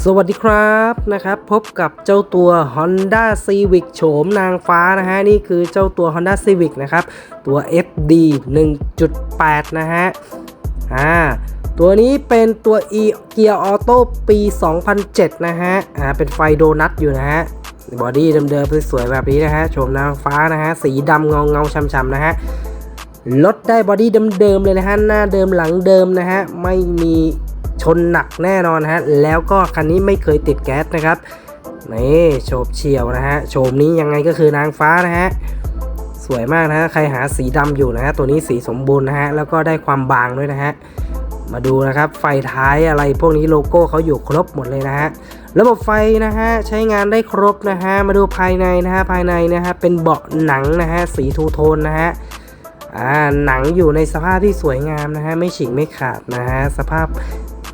สวัสดีครับนะครับ พบกับเจ้าตัว Honda Civic โฉมนางฟ้านะฮะ นี่คือเจ้าตัว Honda Civic นะครับ ตัว FD 1.8 นะฮะอ่าตัวนี้เป็นตัว e Gear Auto ปี 2007 นะฮะอ่าเป็นไฟโดนัทอยู่นะฮะบอดี้เดิมๆสวยๆแบบนี้นะฮะโฉมนางฟ้านะฮะ สีดำเงาเงาช้ำๆนะฮะรถได้บอดี้เดิมๆเลยนะฮะ หน้าเดิมหลังเดิมนะฮะ ไม่มี ชนหนักแน่นอนฮะ แล้วก็คันนี้ไม่เคยติดแก๊สนะครับ นี่โฉบเฉียวนะฮะ โฉมนี้ยังไงก็คือนางฟ้านะฮะ สวยมากนะฮะ ใครหาสีดำอยู่นะฮะ ตัวนี้สีสมบูรณ์นะฮะ แล้วก็ได้ความบางด้วยนะฮะ มาดูนะครับ ไฟท้ายอะไรพวกนี้โลโก้เขาอยู่ครบหมดเลยนะฮะ ระบบไฟนะฮะ ใช้งานได้ครบนะฮะ มาดูภายในนะฮะ ภายในนะฮะ เป็นเบาะหนังนะฮะ สีทูโทนนะฮะอ่าหนังอยู่ในสภาพที่สวยงามนะฮะ ไม่ฉีกไม่ขาดนะฮะ สภาพ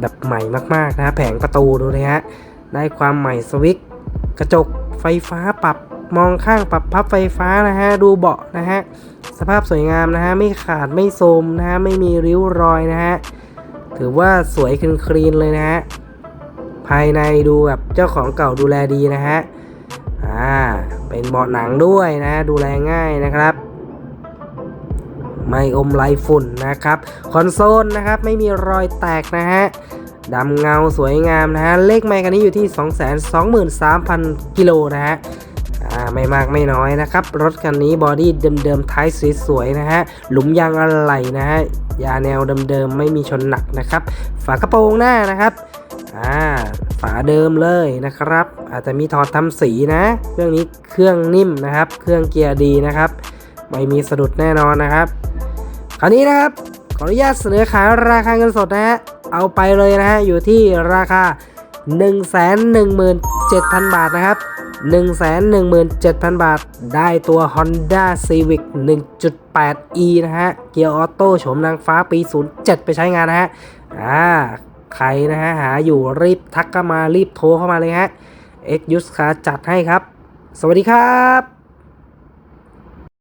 แบบใหม่มากๆนะแผงประตูดูเลยฮะได้ความใหม่สวิตช์กระจกไฟฟ้าปรับมองข้างปรับพับไฟฟ้านะฮะดูเบาะนะฮะสภาพสวยงามนะฮะไม่ขาดไม่โทมนะฮะไม่มีริ้วรอยนะฮะถือว่าสวยคลีนเลยนะฮะภายในดูแบบเจ้าของเก่าดูแลดีนะฮะอ่าเป็นเบาะหนังด้วยนะดูแลง่ายนะครับ ไม่อมลายฝุ่นนะครับคอนโซลนะครับไม่มีรอยแตกนะฮะดำเงาสวยงามนะฮะเลขไมค์กันนี้อยู่ที่ 223,000 กิโลนะฮะไม่มากไม่น้อยนะครับ รถคันนี้บอดี้เดิมๆท้ายสวยๆนะฮะหลุมยางอะไหล่นะฮะยาแนวเดิมๆไม่มีชนหนักนะครับ ฝากระโปรงหน้านะครับอ่าฝาเดิมเลยนะครับ อาจจะมีถอดทำสีนะ เครื่องนี้เครื่องนิ่มนะครับ เครื่องเกียร์ดีนะครับ ไม่มีสะดุดแน่นอนนะครับ คราวนี้นะครับ ขออนุญาตเสนอขายราคาเงินสดนะฮะ เอาไปเลยนะฮะ อยู่ที่ราคา 117,000 บาทนะครับ 117,000 บาท ได้ตัว Honda Civic 1.8e นะฮะ เกียร์ออโต้โฉมนางฟ้าปี 07 ไปใช้งานนะฮะ อ่า ใครนะฮะ หาอยู่รีบทักเข้ามารีบโทรเข้ามาเลยฮะ X Use Car จัดให้ครับ สวัสดีครับ